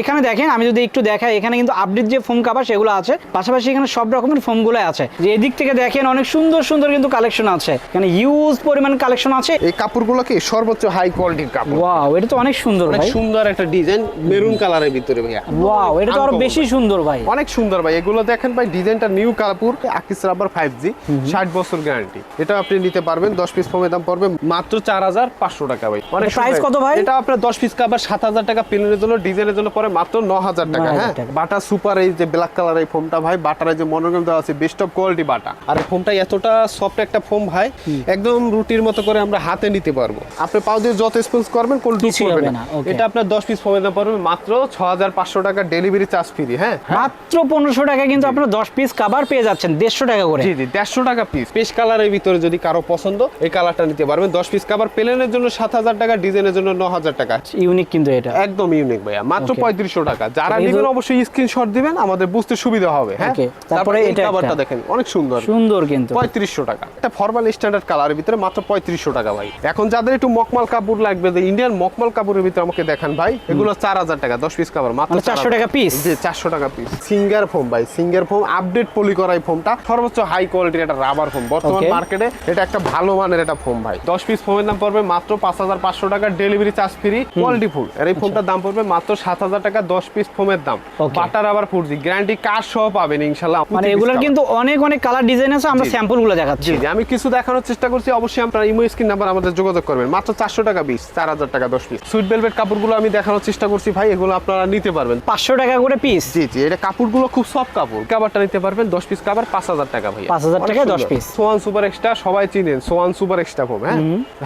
এখানে দেখেন আমি যদি একটু দেখাই এখানে কিন্তু আপডেট যে ফোম কাভার সেগুলো আছে পাশাপাশি এখানে সব রকমের ফোমগুলো আছে। যে এদিক থেকে দেখেন অনেক সুন্দর সুন্দর কিন্তু কালেকশন আছে। এখানে হিউজ পরিমাণ কালেকশন আছে। এই কাপড়গুলো কি সর্বোচ্চ হাই কোয়ালিটির কাপড়? ওয়াও এটা তো অনেক সুন্দর ভাই। সুন্দর একটা ডিজাইন মেরুন কালারের ভিতরে ভাইয়া। ওয়াও এটা তো আরও বেশি সুন্দর ভাই। অনেক সুন্দর ভাই। এগুলো দেখেন ভাই ডিজাইনটা নিউ কাপুর আকিস রাবার ফাইভ জি ষাট বছর গ্যারান্টি এটা আপনি নিতে পারবেন দশ পিস ফোমের দাম পড়বে মাত্র চার হাজার পাঁচশো টাকা ভাই। অনেক সুন্দর। কত ভাই? এটা আপনার দশ পিস কাবার সাত হাজার টাকা প্লেনের জন্য ডিজাইনের জন্য পরে মাত্র ন হাজার টাকা হ্যাঁ? বাটা সুপার এই যে ব্ল্যাক কালার এই ফোমটা ভাই বাটার যে মনোগ্রাম দেওয়া আছে বেস্ট অফ কোয়ালিটি বাটা। আর ফোমটা এতটা সফট একটা ফোম ভাই একদম রুটির মতো করে আমরা হাতে নিতে পারব। আপনি পাও দিয়ে যত স্পেস করবেন কোন টুক কিছুই করবে হবে না। এটা আপনার দশ পিস ফোমের দাম পড়বে মাত্র ছ হাজার পাঁচশো টাকা ডেলিভারি চার্জ ফ্রি হ্যাঁ? মাত্র পনেরোশো টাকা কিন্তু আপনার দশ পিস কাবার পেয়ে যাচ্ছেন দেড়শো টাকা করে। জি জি দেড়শো টাকা পিস পেশ কালারের ভিতরে যদি কারও পছন্দ এই কালারটা নিতে পারবেন। দশ পিস কাবার প্লেনের জন্য সাত হাজার টাকা ডিজাইনের জন্য ন হাজার টাকা। ইউনিক কিন্তু এটা। একদম ইউনিক ভাইয়া। মাত্র. পঁয়ত্রিশশো টাকা। যারা নেবেন অবশ্যই স্ক্রিনশট দিবেন আমাদের বুঝতে সুবিধা হবে হ্যাঁ? তারপরে এটা কাভারটা দেখেন অনেক সুন্দর। সুন্দর কিন্তু। পঁয়ত্রিশশো টাকা। একটা ফর্মাল স্ট্যান্ডার্ড কালারের ভিতরে মাত্র পঁয়ত্রিশশো টাকা ভাই। এখন যাদের একটু মকমাল কাপড় লাগবে যে ইন্ডিয়ান মকমাল কাপড়ের ভিতরে আমাকে দেখান ভাই এগুলো চার হাজার টাকা দশ পিস কাপড় মাত্র মানে 400 টাকা? জি চারশো টাকা পিস সিঙ্গার ফোম ভাই সিঙ্গার ফোম আপডেট পলি করা এই ফোমটা সর্বোচ্চ হাই কোয়ালিটির একটা রাবার ফোম বর্তমান মার্কেটে এটা একটা ভালো মানের একটা ফোম ভাই। দশ পিস ফোমের দাম পড়বে মাত্র পাঁচ হাজার পাঁচশো টাকা delivery charge free quality full আর এই ফোনটার দাম পড়বে মাত্র সাত হাজার টাকা দশ পিস ফোমের দাম। বাটার আবার ফুটজি গ্যারান্টি কার সহ পাবেন ইনশাল্লাহ। মানে এগুলোর কিন্তু অনেক অনেক কালার ডিজাইন আছে আমরা স্যাম্পলগুলো দেখাচ্ছি। জি আমি কিছু দেখানোর চেষ্টা করছি। অবশ্যই আপনার ইমো স্ক্রিন নাম্বার আমাদের যোগাযোগ করবেন। মাত্র চারশো টাকা পিস চার হাজার টাকা দশ পিস সুইট ভেলভেট কাপড়গুলো আমি দেখানোর চেষ্টা করছি। ভাই এগুলো আপনারা নিতে পারবেন। পাঁচশো টাকা করে পিস জি জি এটা কাপড়গুলো খুব সফট কাপড়। কাবারটা নিতে পারবেন দশ পিস কাবার পাঁচ হাজার টাকা ভাই 5,000 টাকায় 10 piece। সোয়ান সুপার এক্সট্রা সবাই চিনেন সোয়ান সুপার এক্সট্রা ফোম হ্যাঁ?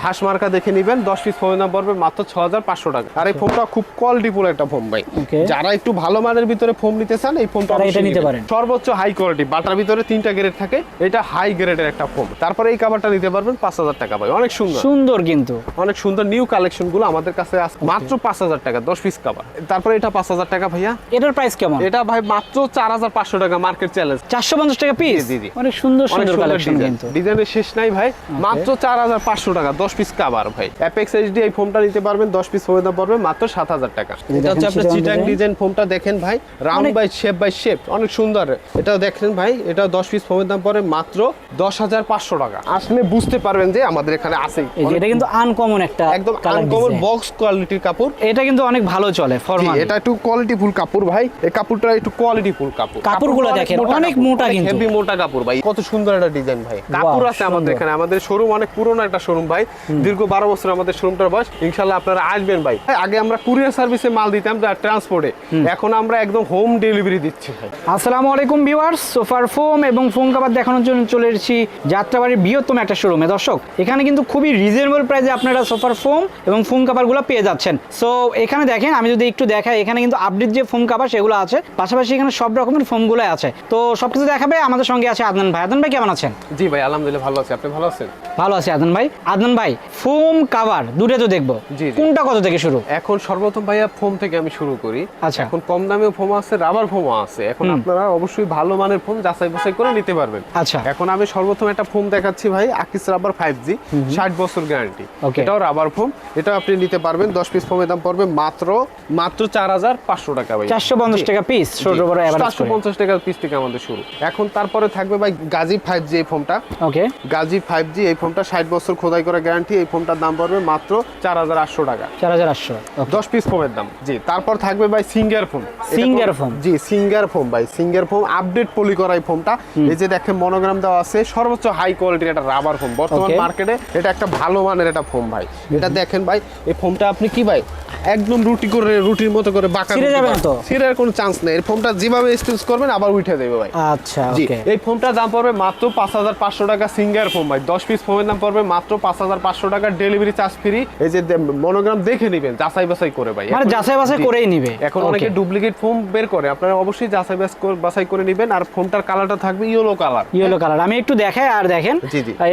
হাঁস মার্কা দেখে নিবেন দশ পিস ফোমের দাম পড়বে মাত্র ছ হাজার পাঁচশো টাকা। আর এই ফোমটা খুব কোয়ালিটিফুল একটা ফোম ভাই. যারা একটু ভালো মানের ভিতরে ফোম নিতে চান এই ফোমটা এটা নিতে পারেন। সর্বোচ্চ হাই কোয়ালিটি বাটার ভিতরে তিনটা গ্রেড থাকে এটা হাই গ্রেডের একটা ফোম তারপরে এই কাভারটা নিতে পারবেন পাঁচ হাজার টাকা ভাই অনেক সুন্দর। সুন্দর কিন্তু। অনেক সুন্দর নিউ কালেকশনগুলো আমাদের কাছে মাত্র পাঁচ হাজার টাকা দশ পিস কাভার তারপরে এটা পাঁচ হাজার টাকা ভাইয়া। এটার প্রাইস কেমন? এটা ভাই মাত্র চার হাজার পাঁচশো টাকা মার্কেট চ্যালেঞ্জ চারশো পঞ্চাশ টাকা পিস জি। অনেক সুন্দর সুন্দর সুন্দর কালেকশন কিন্তু। ডিজাইনের শেষ নাই ভাই। মাত্র চার হাজার পাঁচশো টাকা দশ পিস কাভার ভাই। অ্যাপেক্স এইচডি এই ফোমটা নিতে পারবেন দশ পিস ফোমের দাম পড়বে মাত্র সাত হাজার টাকা। এটা হচ্ছে আপনার চিটাং ডিজাইন ফোমটা দেখেন ভাই। Round by shape by shape অনেক সুন্দর। এটা দেখেন ভাই এটা দশ পিস ফোমের দাম পড়ে মাত্র দশ হাজার পাঁচশো টাকা। আসলে বুঝতে পারবেন যে আমাদের এখানে আছে। এটা কিন্তু আনকমন একটা একদম আনকমন বক্স কোয়ালিটির কাপড়। এটা কিন্তু অনেক ভালো চলে ফরমাল এটা একটু কোয়ালিটি ফুল কাপড় ভাই। এই কাপড়টা একটু কোয়ালিটি ফুল কাপড়। কাপড়গুলো দেখেন, অনেক মোটা কিন্তু। হেভি মোটা কাপড় ভাই। কত সুন্দর একটা ডিজাইন ভাই। কাপড় আছে আমাদের এখানে। আমাদের শোরুম অনেক পুরনো একটা শোরুম ভাই। দীর্ঘ বারো বছর আমাদের শোরুমটার বয়স। ইনশাল্লাহ আপনারা আসবেন ভাই। আগে আমরা কুরিয়ার সার্ভিসে মাল দিতাম ট্রান্সপোর্টে এখন আমরা একদম হোম ডেলিভারি দিচ্ছি আসসালামু আলাইকুম ভিউয়ার্স সোফার ফোম এবং ফোম কাভার দেখানোর জন্য চলে এসেছি যাত্রাবাড়ির বৃহত্তম একটা শোরুমে দর্শক এখানে কিন্তু খুবই রিজনেবল প্রাইসে আপনারা সোফার ফোম এবং ফোম কাভারগুলো পেয়ে যাচ্ছেন। সো এখানে দেখেন আমি যদি একটু দেখাই এখানে কিন্তু আপডেট যে ফোম কাভার সেগুলো আছে। পাশাপাশি এখানে সব রকমের ফোমগুলো আছে। তো সবকিছু দেখাবে আমাদের সঙ্গে আছে আদনান ভাই। আদনান ভাই কেমন আছেন? জি ভাই আলহামদুলিল্লাহ ভালো আছি। আপনি ভালো আছেন? ভালো আছি আদনান ভাই। আদনান ভাই ফোম কাভার দুটো তো দেখব। কোনটা কত থেকে শুরু? এখন সর্বপ্রথম ভাইয়া ফোম থেকে আমি শুরু করি। আচ্ছা। এখন কম দামে ফোম আছে রাবার ফোমও আছে। এখন আপনারা অবশ্যই ভালো মানের ফোম যাচাই বাছাই করে নিতে পারবেন। আচ্ছা। এখন আমি সর্বপ্রথম একটা ফোম দেখাচ্ছি ভাই আকিস রাবার ফাইভ জি ষাট বছর গ্যারান্টি এটাও রাবার ফোম এটা আপনি নিতে পারবেন দশ পিস ফোমের দাম পড়বে মাত্র মাত্র চার হাজার পাঁচশো টাকা ভাই। চারশো পঞ্চাশ টাকা পিস চারশো পঞ্চাশ টাকার পিস থেকে আমাদের শুরু। এখন তারপরে থাকবে ভাই গাজী ফাইভ জি এই ফোনটা ওকে গাজী ফাইভ জি এই ফোনটা ষাট বছর খোদাই করা গ্যারান্টি এই ফোনটার দাম পড়বে মাত্র চার হাজার আটশো টাকা। চার হাজার আটশো। দশ পিস ফোমের দাম জি। তারপর থাকবে ভাই সিঙ্গার ফোম Singer কোনো- foam? জি সিঙ্গার ফোম ভাই সিঙ্গার ফোম আপডেট পলি করা এই ফোমটা এই যে দেখেন মনোগ্রাম দেওয়া আছে। সর্বোচ্চ হাই কোয়ালিটির একটা রাবার ফোম বর্তমান মার্কেটে এটা একটা ভালো মানের একটা ফোম ভাই। এটা দেখেন ভাই এই ফোমটা আপনি কি ভাই? একদম রুটি করে রুটির মতো করে বাঁকা ছিঁড়ে যাবে না তো? ছিঁড়ার কোনো চান্স নেই। এই ফোমটা যেভাবে স্টেজ করবেন আবার উঠে দেবে ভাই। আচ্ছা জি এই ফোনটার দাম পড়বে মাত্র পাঁচ হাজার পাঁচশো টাকা সিঙ্গার ফোন ভাই। দশ পিস ফোনের দাম পড়বে মাত্র পাঁচ হাজার পাঁচশো টাকা। ডেলিভারি চার্জ ফ্রি এই যে মনোগ্রাম দেখে নেবেন যাচাই বাছাই করে ভাই। মানে যাচাই বাছাই করেই নিবে। এখন অনেকে ডুপ্লিকেট ফোম বের করে। আপনারা অবশ্যই যাচাই বাছাই করে নেবেন। আর ফোনটার কালারটা থাকবে ইয়েলো কালার ইয়েলো কালার আমি একটু দেখাই আর দেখেন।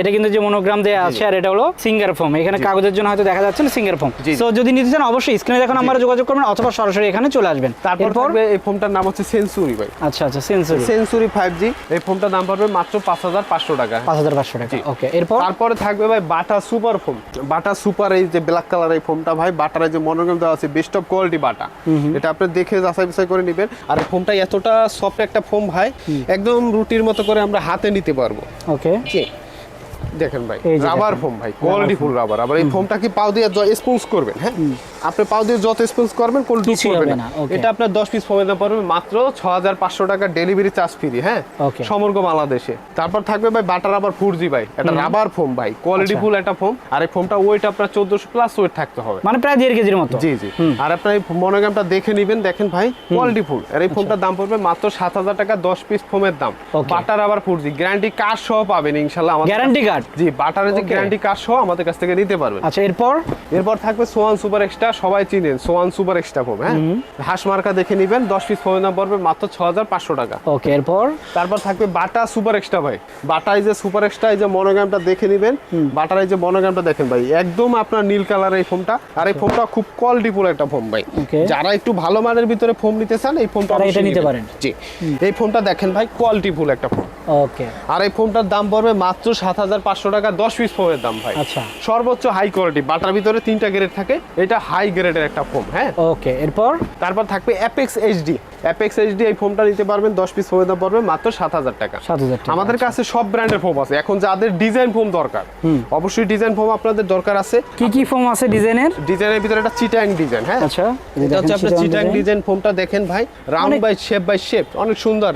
এটা কিন্তু যে মনোগ্রাম দেওয়া আছে আর এটা হলো সিঙ্গার ফোম এখানে কাগজের জন্য হয়তো দেখা যাচ্ছে না সিঙ্গার ফোম। তো যদি নিতে চান অবশ্যই স্ক্রিনে দেখুন নাম্বারে যোগাযোগ করবেন অথবা সরাসরি এখানে চলে আসবেন। তারপর এই ফোনটার নাম হচ্ছে সেঞ্চুরি ভাই। আচ্ছা আচ্ছা সেন্সরি ফাইভ জি এই ফোনটার দাম পড়বে মাত্র পাঁচ হাজার পাঁচশো টাকা। পাঁচ হাজার পাঁচশো টাকা। জি। ওকে এরপর? তারপরে থাকবে ভাই Bata super foam Bata super এই যে ব্ল্যাক কালার এই ফোনটা ভাই বাটার যে মনোগ্রাম দেওয়া আছে বেস্ট অফ কোয়ালিটি বাটা এটা আপনি দেখে যাচাই বিচাই করে নেবেন। আর ফোমটা এতটা সফট একটা ফোম ভাই একদম রুটির মতো করে আমরা হাতে নিতে পারব। ওকে জি। দেখেন ভাই রাবার ফোম ভাই কোয়ালিটি ফুল রাবার আবার এই ফোমটা কি পাও দিয়ে স্পঞ্জ করবেন হ্যাঁ? আপনি পাও দিয়ে যত স্পঞ্জ করবেন না, এটা আপনার 10 পিস দাম পড়বে মাত্র 6500 টাকা ডেলিভারি চার্জ ফ্রি হ্যাঁ? সমগ্র বাংলাদেশে। তারপর থাকবে ভাই বাটার রাবার 4G ভাই। এটা রাবার ফোম ভাই কোয়ালিটি আচ্ছা। ফুল একটা ফোম আর এই ফোমটা ওয়েট আপনার 1400 প্লাস ওয়েট থাকতে হবে। মানে প্রায় দেড় কেজির মতো। জি জি। আর আপনার এই মনোগ্রামটা দেখে নেবেন দেখেন ভাই কোয়ালিটি ফুল আর এই ফোমটার দাম পড়বে মাত্র 7000 টাকা 10 পিস ফোমের দাম. বাটার রাবার 4G গ্যারান্টি কার্ড সহ পাবেন ইনশাআল্লাহ আমাদের গ্যারান্টি কার্ড জি বাটারের যে গ্যারান্টি কার্ড সহ আমাদের কাছ থেকে নিতে পারবেন। আচ্ছা এরপর? এরপর থাকবে সোয়ান সুপার এক্সট্রা সবাই চিনেন সোয়ান সুপার এক্সট্রা ফোম হ্যাঁ? হাঁস মার্কা দেখে নেবেন দশ পিস দাম পড়বে মাত্র ছ হাজার পাঁচশো টাকা। ওকে এরপর? তারপর থাকবে বাটা সুপার এক্সট্রা ভাই। বাটা এই যে সুপার এক্সট্রা এই যে মনোগ্রামটা দেখে নেবেন বাটার এই যে মনোগ্রামটা দেখেন ভাই একদম আপনার নীল কালার এই ফোমটা আর এই ফোমটা খুব কোয়ালিটিফুল একটা ফোম ভাই। যারা একটু ভালো মানের ভিতরে ফোম নিতে চান এই ফোমটা এটা নিতে পারেন। জি। এই ফোমটা দেখেন ভাই কোয়ালিটিফুল একটা ফোম ওকে আর এই ফোনটার দাম পড়বে মাত্র সাত হাজার পাঁচশো টাকা দশ পিস ফোমের দাম ভাই। আচ্ছা। সর্বোচ্চ হাই কোয়ালিটি বাটার ভিতরে তিনটা গ্রেড থাকে এটা হাই গ্রেডের একটা ফোম হ্যাঁ। ওকে এরপর? তারপর থাকবে অ্যাপেক্স এইচডি অ্যাপেক্স এইচডি এই ফোনটা নিতে পারবেন দশ পিস ফোমের দাম পড়বে মাত্র সাত হাজার টাকা। 7,000 টাকা, আমাদের কাছে সব ব্র্যান্ডের ফোম আছে। এখন যাদের ডিজাইন ফোম দরকার অবশ্যই ডিজাইন ফোম আপনাদের দরকার আছে। কি কি ফোম আছে ডিজাইনের ডিজাইনের ভিতরে একটা চিটাং ডিজাইন হ্যাঁ? আচ্ছা, এটা হচ্ছে আপনার চিটাং ডিজাইন ফোমটা দেখেন ভাই। Round by shape by shape অনেক সুন্দর।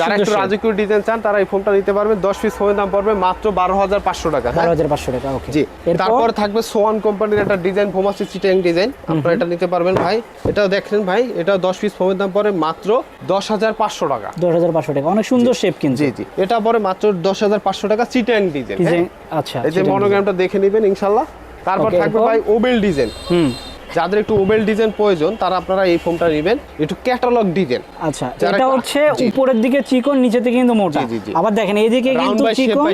যারা একটু রাজকীয় ডিজাইন চান তারা এই ফোমটা নিতে পারবেন। দশ পিস ফোমের দাম পড়বে মাত্র বারো হাজার পাঁচশো টাকা হ্যাঁ? বারো হাজার পাঁচশো টাকা ওকে জি। তারপর থাকবে সোয়ান কোম্পানির একটা ডিজাইন ফোম আছে চিটাং ডিজাইন আপনারা এটা নিতে পারবেন ভাই। এটাও দেখেন ভাই এটা দশ পিস ফোমের দাম পড়ে মাত্র দশ হাজার পাঁচশো টাকা। দশ হাজার পাঁচশো টাকা। অনেক সুন্দর শেপ কিন্তু। জি জি। এটা পরে মাত্র দশ হাজার পাঁচশো টাকা চিটেন ডিজাইন ডিজাইন আচ্ছা এই যে মনোগ্রামটা দেখে নেবেন ইনশাল্লাহ। তারপর থাকবে ভাই ওবেল ডিজাইন হুম। যাদের একটু ওবেল ডিজাইন প্রয়োজন তারা আপনারা এই ফোমটা নেবেন। একটু ক্যাটালগ ডিজাইন আচ্ছা এটা হচ্ছে উপরের দিকে চিকন নিচে থেকে কিন্তু মোটা। আবার দেখেন এইদিকে কিন্তু চিকন।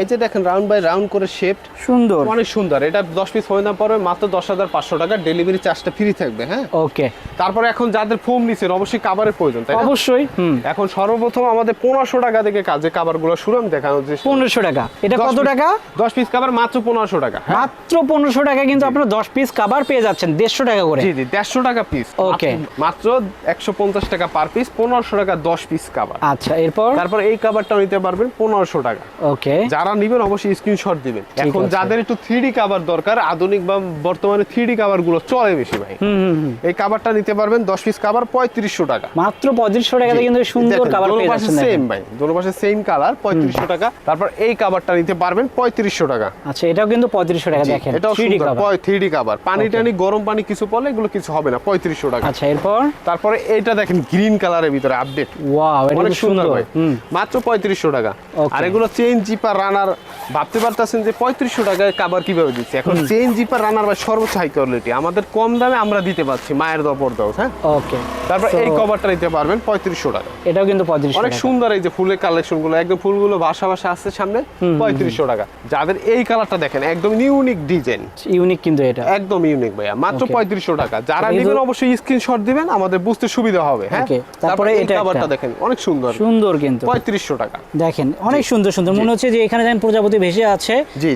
এই যে দেখেন রাউন্ড বাই রাউন্ড করে শেপ সুন্দর। অনেক সুন্দর। এটা দশ পিস ফোমের দাম পড়বে মাত্র দশ হাজার পাঁচশো টাকা। ডেলিভারি চার্জটা ফ্রি থাকবে হ্যাঁ? ওকে তারপরে এখন যাদের ফোম নিছেন অবশ্যই কাভারের প্রয়োজন তাই অবশ্যই এখন সর্বপ্রথম আমাদের পনেরোশো টাকা থেকে কাজে কাভারগুলো শুরু আমি দেখানোর চেষ্টা করছি। পনেরোশো টাকা। এটা কত টাকা? দশ পিস কাভার মাত্র পনেরোশো টাকা হ্যাঁ? মাত্র পনেরোশো টাকা কিন্তু আপনারা দশ পিস কাবার পেয়ে যাচ্ছেন। দেড়শো টাকা করে। জি জি দেড়শো টাকা পিস Okay. মাত্র একশো পঞ্চাশ টাকা পার পিস পনেরোশো টাকা দশ পিস কাভার আচ্ছা এরপর? তারপর এই কাভারটা নিতে পারবেন পনেরোশো টাকা। ওকে যারা নিবেন অবশ্যই স্ক্রিনশট দিবেন। এখন যাদের একটু থ্রি কাভার দরকার আধুনিক বা বর্তমানে থ্রি কাভারগুলো চলে বেশি ভাই। এই কাভারটা নিতে পারবেন দশ পিস কাভার পঁয়ত্রিশশো টাকা। মাত্র পঁয়ত্রিশশো টাকাতে কিন্তু সুন্দর কাবার পেয়ে যাচ্ছেন সেম ভাই দোনো পাশে সেম কালার পঁয়ত্রিশশো টাকা। তারপর এই কাভারটা নিতে পারবেন পঁয়ত্রিশশো টাকা। আচ্ছা এটাও কিন্তু পঁয়ত্রিশশো টাকা দেখেন এটাও 3D সুন্দর থ্রি ডি পানি টানি গরম পানি কিছু পড়লে এগুলো কিছু হবে না পঁয়ত্রিশশো টাকা। আচ্ছা এরপর? তারপরে এইটা দেখেন গ্রিন কালারের ভিতরে আপডেট ওয়াও অনেক সুন্দর হুম। মাত্র পঁয়ত্রিশশো টাকা। আর এগুলো চেইন জিপার রানার ভাবতে পারতেছেন যে পঁয়ত্রিশশো টাকায় কাবার কীভাবে দিচ্ছে? এখন চেইন জিপার রানার ভাই সর্বোচ্চ হাই কোয়ালিটি আমাদের কম দামে আমরা দিতে পারছি মায়ের দপর দাও হ্যাঁ? ওকে তারপর এই কভারটা নিতে পারবেন পঁয়ত্রিশশো টাকা। এটাও কিন্তু পঁয়ত্রিশশো অনেক সুন্দর এই যে ফুলের কালেকশনগুলো একদম ফুলগুলো ভাষা ভাষা আসছে সামনে পঁয়ত্রিশশো টাকা। যাদের এই কালারটা দেখেন একদম ইউনিক ডিজাইন ইউনিক কিন্তু এটা। একদম ইউনিক ভাইয়া। মাত্র Okay. পঁয়ত্রিশশো টাকা। যারা নেবেন অবশ্যই স্ক্রিনশট দিবেন আমাদের বুঝতে সুবিধা হবে হ্যাঁ? তারপরে এটা কাভারটা দেখেন অনেক সুন্দর। সুন্দর কিন্তু। পঁয়ত্রিশশো টাকা। দেখেন অনেক সুন্দর সুন্দর। মনে হচ্ছে যে এখানে যেন প্রজাপতি ভেসে আছে।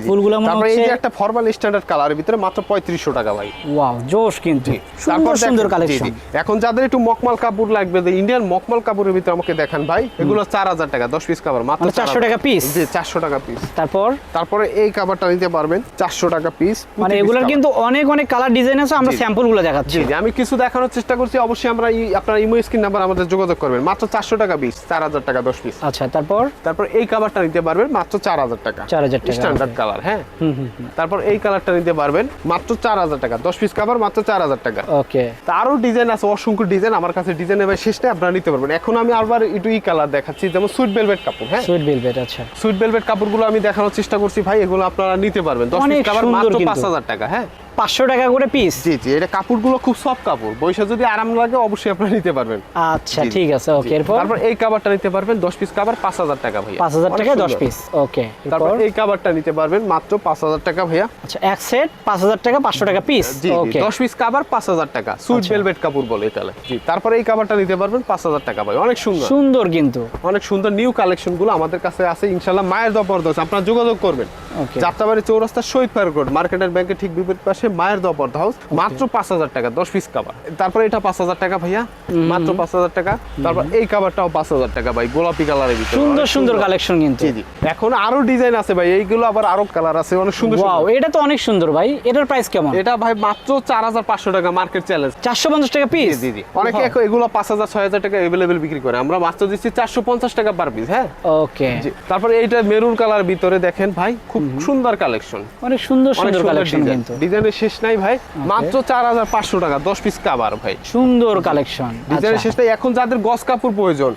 ফুলগুলো মনে তারপরে এই যে একটা ফর্মাল স্ট্যান্ডার্ড কালারের ভিতরে মাত্র পঁয়ত্রিশশো টাকা ভাই। ওয়াও জোশ কিন্তু। সুন্দর সুন্দর কালেকশন এখন যাদের একটু মকমাল কাপড় লাগবে যে ইন্ডিয়ান মকমাল কাপড়ের ভিতরে আমাকে দেখান ভাই এগুলো চার হাজার টাকা দশ পিস কাপড় মাত্র মানে 400 টাকা piece? জি চারশো টাকা পিস তারপর? তারপরে এই কাপড়টা নিতে পারবেন চারশো টাকা পিস মানে এগুলোর কিন্তু অনেক অনেক কালার ডিজাইন আছে আমরা জি। স্যাম্পলগুলো দেখাচ্ছি। জি আমি কিছু দেখানোর চেষ্টা করছি। অবশ্যই আমরা আপনার ইমো স্ক্রিন নাম্বার আমাদের যোগাযোগ করবেন। মাত্র চারশো টাকা পিস চার হাজার টাকা দশ পিস আচ্ছা তারপর? তারপর এই কাভারটা নিতে পারবেন মাত্র চার হাজার টাকা। 4,000 টাকা, স্ট্যান্ডার্ড কালার হ্যাঁ? হুম হুম হুম। তারপর এই কালারটা নিতে পারবেন মাত্র চার হাজার টাকা। দশ পিস কাভার মাত্র চার হাজার টাকা। ওকে তারও ডিজাইন আছে অসংখ্য ডিজাইন আমার কাছে ডিজাইন এবার শেষ নেই আপনারা নিতে পারবেন। এখন আমি আবার একটু ই কালার দেখাচ্ছি যেমন সুইট ভেলভেট কাপড় হ্যাঁ? সুইট ভেলভেট আচ্ছা। সুইট ভেলভেট কাপড়গুলো আমি দেখানোর চেষ্টা করছি। ভাই এগুলো আপনারা নিতে পারবেন। দশ পিস কাভার মাত্র। পাঁচ হাজার টাকা হ্যাঁ? পাঁচশো টাকা করে পিস জি জি এটা কাপড়গুলো খুব সফট কাপড়। বৈশা যদি আরাম লাগে অবশ্যই আপনারা নিতে পারবেন। আচ্ছা ঠিক আছে ওকে এরপর? তারপর এই কাভারটা নিতে পারবেন দশ পিস কাভার পাঁচ হাজার টাকা ভাইয়া। পাঁচ হাজার অনেক টাকায় দশ সুন্দর। পিস ওকে তারপর এই কাভারটা নিতে পারবেন মাত্র পাঁচ হাজার টাকা ভাইয়া। আচ্ছা এক সেট পাঁচ হাজার টাকা পাঁচশো টাকা পিস ওকে দশ পিস কাভার পাঁচ হাজার টাকা। সুইট আচ্ছা। ভেলভেট কাপড় বলে এটালে জি তারপরে এই কাভারটা নিতে পারবেন পাঁচ হাজার টাকা ভাই অনেক সুন্দর। সুন্দর কিন্তু। অনেক সুন্দর নিউ কালেকশনগুলো আমাদের কাছে আছে ইনশাল্লাহ মায়ের দপরদশ আপনারা যোগাযোগ করবেন. যাত্রাবাড়ি চৌরাস্তা শহীদ ফায়ার রোড মার্কেটের ব্যাংকের ঠিক বিপরীত পাশে পাশে মায়ের দেওয়া পর্দা হাউস মাত্র পাঁচ হাজার টাকা দশ পিস কাবার তারপর এটা পাঁচ হাজার টাকা ভাইয়া মাত্র পাঁচ হাজার টাকা। তারপর এই কাবারটাও পাঁচ হাজার টাকা ভাই গোলাপি কালারের ভিতরে। সুন্দর সুন্দর কালেকশন কিন্তু। জি জি। এখন আরও ডিজাইন আছে ভাই এইগুলো আবার আরও কালার আছে অনেক সুন্দর ওয়াও এটা তো অনেক সুন্দর ভাই। এটার প্রাইস কেমন? এটা ভাই মাত্র চার হাজার পাঁচশো টাকা মার্কেট চ্যালেঞ্জ চারশো পঞ্চাশ টাকা পিস জি জি। অনেকে এখন এগুলো পাঁচ হাজার ছয় হাজার টাকা অ্যাভেলেবেল বিক্রি করে। আমরা মাত্র দিচ্ছি চারশো পঞ্চাশ টাকা পার পিস হ্যাঁ? ওকে তারপরে এইটা মেরুন কালার ভিতরে দেখেন ভাই খুব সুন্দর কালেকশন অনেক সুন্দর সুন্দর সুন্দর কালেকশন কিন্তু। ডিজাইনের শেষ নাই ভাই। মাত্র চার হাজার পাঁচশো টাকা দশ পিস কাবার ভাই। সুন্দর কালেকশন ডিজাইনের শেষ নাই এখন যাদের গস কাপড় প্রয়োজন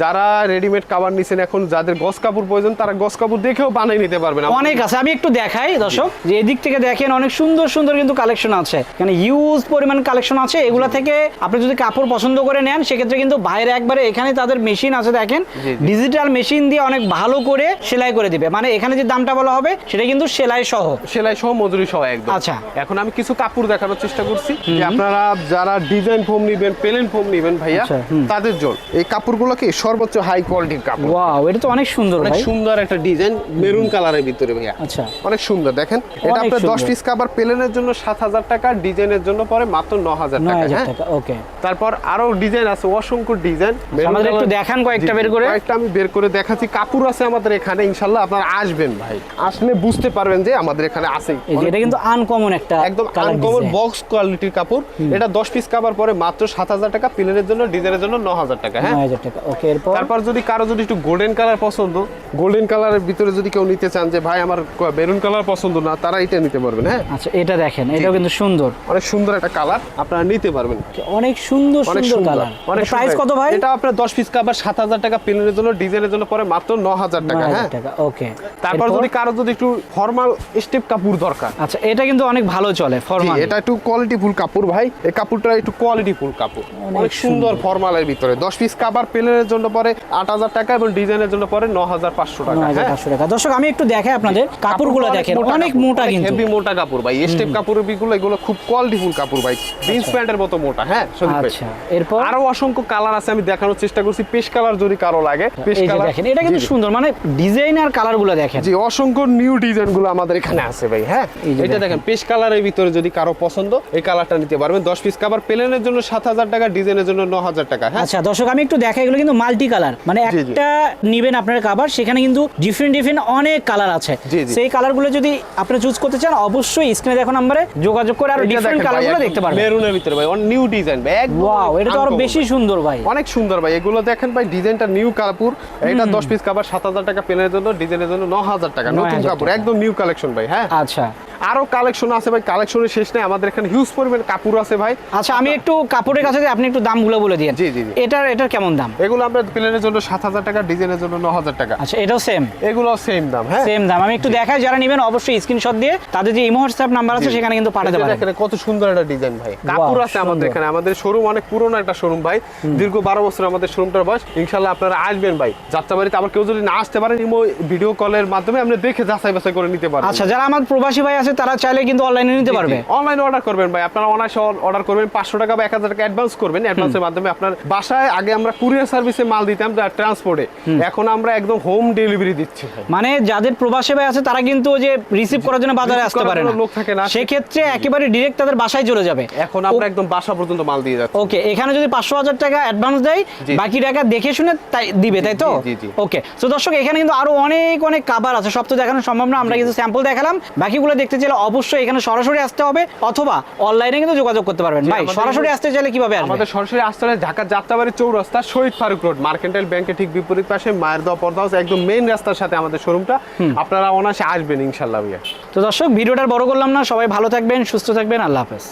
যারা রেডিমেড কাবার নিছেন এখন যাদের গস কাপড় প্রয়োজন তারা গস কাপড় দেখেও বানাই নিতে পারবেন। অনেক আছে আমি একটু দেখাই দর্শক যে এদিক থেকে দেখেন অনেক সুন্দর সুন্দর কিন্তু কালেকশন আছে। এখানে ইউজ পরিমাণ কালেকশন আছে। এগুলা থেকে আপনি যদি কাপড় পছন্দ করে নেন সেক্ষেত্রে কিন্তু বাইরে একবারে এখানে তাদের মেশিন আছে দেখেন। ডিজিটাল মেশিন দিয়ে অনেক ভালো করে সেলাই করে দিবে। মানে এখানে যে দামটা বলা হবে সেটা কিন্তু সেলাই সহ সেলাই সহ মজুরি সহ একদম। আচ্ছা। এখন আমি কিছু কাপড় দেখানোর চেষ্টা করছি। যে আপনারা যারা ডিজাইন ফোম নিবেন প্লেন ফোম নিবেন ভাইয়া আচ্ছা, তাদের জন্য। এই কাপড়গুলো কি সর্বোচ্চ হাই কোয়ালিটির কাপড়? ওয়াও এটা তো অনেক সুন্দর অনেক সুন্দর একটা ডিজাইন মেরুন কালারের ভিতরে ভাইয়া। আচ্ছা। অনেক সুন্দর দেখেন। এটা আপনার দশ সুন্দর। পিস কাবার প্লেনের জন্য সাত হাজার টাকা ডিজাইনের জন্য পরে মাত্র ন হাজার নয় টাকা হ্যাঁ? ওকে তারপর আরও ডিজাইন আছে অসংখ্য ডিজাইন আমাদের একটু দেখান কয়েকটা বের করে। কয়েকটা আমি বের করে দেখাচ্ছি। কাপড় আছে আমাদের এখানে ইনশাল্লাহ আপনারা আসবেন ভাই। আসলে বুঝতে পারবেন যে আমাদের এখানে আছে এটা কিন্তু আনকমন একটা একদম আনকমন বক্স কোয়ালিটির কাপড়। এটা দশ পিস কাবার পরে মাত্র সাত হাজার টাকা প্লেনের জন্য ডিজাইনের জন্য ন হাজার টাকা হ্যাঁ? নয় হাজার টাকা ওকে এরপর? তারপর যদি কারও যদি একটু গোল্ডেন কালার পছন্দ গোল্ডেন কালারের ভিতরে যদি কেউ নিতে চান যে ভাই আমার বেরুন কালার পছন্দ না তারা এটা নিতে পারবেন হ্যাঁ? আচ্ছা এটা দেখেন এটাও কিন্তু সুন্দর। অনেক সুন্দর একটা কালার আপনারা নিতে পারবেন। অনেক সুন্দর সুন্দর কালার অনেক প্রাইস কত ভাই? এটা আপনার দশ পিস কাবার সাত হাজার টাকা প্লেনের জন্য ডিজাইনের জন্য পরে মাত্র ন হাজার টাকা হ্যাঁ? টাকা ওকে তারপর যদি কারও যদি একটু ফর্মাল স্টেপ কাপড় দরকার। আচ্ছা এটা কিন্তু অনেক ভালো চলে ফরমাল এটা একটু কোয়ালিটি ফুল কাপড় ভাই। এই কাপড়টা একটু কোয়ালিটি ফুল কাপড়। অনেক সুন্দর ফর্মালের ভিতরে। দশ পিস কাবার প্লেনের জন্য পরে আট হাজার টাকা এবং ডিজাইনের জন্য পরে ন হাজার পাঁচশো টাকা। হ্যাঁ? টাকা। দর্শক আমি একটু দেখাই আপনাদের কাপড়গুলো দেখেন। অনেক মোটা কিন্তু। হেভি মোটা কাপড় ভাই। স্টেপ কাপড়ের বিগুলো এগুলো খুব কোয়ালিটি ফুল কাপড় ভাই। জিন্স প্যান্টের মতো মোটা হ্যাঁ? আচ্ছা। এরপর? আরও অসংখ্য কালার আছে আমি দেখানোর চেষ্টা করছি। পেশ কালার যদি কারও লাগে পেশ কালার দেখেন এটা কিন্তু। সুন্দর। মানে ডিজাইন আর কালারগুলো দেখেন। জি অসংখ্য নিউ ডিজাইনগুলো আমাদের এখানে আছে ভাই হ্যাঁ? এটা দেখেন। পেশ কালারের ভিতরে যদি কারও পছন্দ এই কালারটা নিতে পারবেন। দশ পিস কাবার প্লেনের জন্য সাত হাজার টাকা ডিজাইনের জন্য ন হাজার টাকা হ্যাঁ? আচ্ছা দর্শক আমি একটু দেখাই এগুলো কিন্তু মাল্টি কালার মানে। একটা নিবেন আপনার কাভার সেখানে কিন্তু ডিফারেন্ট ডিফারেন্ট অনেক কালার আছে। সেই কালারগুলো যদি আপনি চুজ করতে চান অবশ্যই স্ক্রিনে দেখো নাম্বারে যোগাযোগ করে আরও ডিফারেন্ট কালারগুলো দেখতে পারবেন। মেরুনের ভিতরে ভাই নিউ ডিজাইন ভাই একদম ওয়াও এটা তো আরও বেশি সুন্দর ভাই। অনেক সুন্দর ভাই এগুলো দেখেন ভাই ডিজাইনটা নিউ কাপড় এটা দশ পিস কাবার সাত হাজার টাকা প্লেনের জন্য ডিজাইনের জন্য ন হাজার টাকা নতুন 9,000 কাপড় একদম নিউ কালেকশন ভাই হ্যাঁ? আচ্ছা। আরও কালেকশন আছে ভাই কালেকশনের শেষ নেই আমাদের এখানে হিউজ পরিমাণ কাপড় আছে ভাই। আচ্ছা আমি একটু কাপড়ের কাছে আপনি একটু দামগুলো বলে দিন জি, জি। এটার এটার কেমন দাম? এগুলো আমরা প্লেনের জন্য সাত হাজার টাকা ডিজাইনের জন্য ন হাজার টাকা। আচ্ছা এটাও সেম এগুলো সেম দাম হ্যাঁ। সেম দাম। আমি একটু দেখাই যারা নেবেন অবশ্যই স্ক্রিনশট দিয়ে তাদের যে ইমো হোয়াটসঅ্যাপ নাম্বার আছে সেখানে কিন্তু পাঠাতে পারেন। দেখেন কত সুন্দর একটা ডিজাইন ভাই। কাপড় আছে আমাদের এখানে। আমাদের শোরুম অনেক পুরনো একটা শোরুম ভাই। দীর্ঘ বারো বছর আমাদের শোরুমটার বয়স। ইনশাল্লাহ আপনারা আসবেন ভাই। যাত্রা যাত্রাবাড়িতে আবার কেউ যদি না আসতে পারেন ইমো ভিডিও কলের মাধ্যমে আপনি দেখে যাচাই বাছাই করে নিতে পারবেন আচ্ছা যারা আমার প্রবাসী ভাই আছে তারা চাইলে কিন্তু অনলাইনে নিতে পারবে। অনলাইনে অর্ডার করবেন ভাই। আপনারা অনায়াসে অর্ডার করবেন। পাঁচশো টাকা বা এক হাজার টাকা অ্যাডভান্স করবেন। অ্যাডভান্সের মাধ্যমে আপনার বাসায় আগে আমরা কুরিয়ার সার্ভিসে মাল দিতাম ট্রান্সপোর্টে এখন আমরা একদম হোম ডেলিভারি দিচ্ছি মানে যাদের প্রবাসী ভাই আছে তারা কিন্তু ওই যে রিসিভ করার জন্য বাজারে আসতে পারে না। লোক থাকে না। সেক্ষেত্রে একেবারে ডিরেক্ট তাদের বাসায় চলে যাবে। এখন আমরা একদম বাসা পর্যন্ত মাল দিয়ে যাচ্ছি। ওকে এখানে যদি পাঁচশো হাজার টাকা অ্যাডভান্স দেয় বাকি টাকা দেখে শুনে তাই দিবে তাই তো। ওকে তো দর্শক এখানে কিন্তু আরও অনেক অনেক কাবার আছে। সব তো দেখানো সম্ভব না আমরা কিন্তু স্যাম্পল দেখালাম। বাকিগুলো দেখতে চাইলে অবশ্যই এখানে সরাসরি আসতে হবে অথবা অনলাইনে কিন্তু যোগাযোগ করতে পারবেন। ভাই সরাসরি আসতে চাইলে কীভাবে আসবে আমাদের সরাসরি আসতে হলে ঢাকা যাত্রাবাড়ি চৌরাস্তা শহীদ ফারুক রোড মার্কেন্টাইল ব্যাংকের ঠিক বিপরীত পাশে মায়ের দোয়া পর্দা হাউস একদম মেইন রাস্তার সাথে আমাদের শোরুমটা আপনারা অনায়াসে আসবেন ইনশাল্লাহ ভাইয়া। তো দর্শক ভিডিওটা বড় করলাম না সবাই ভালো থাকবেন সুস্থ থাকবেন আল্লাহ হাফেজ।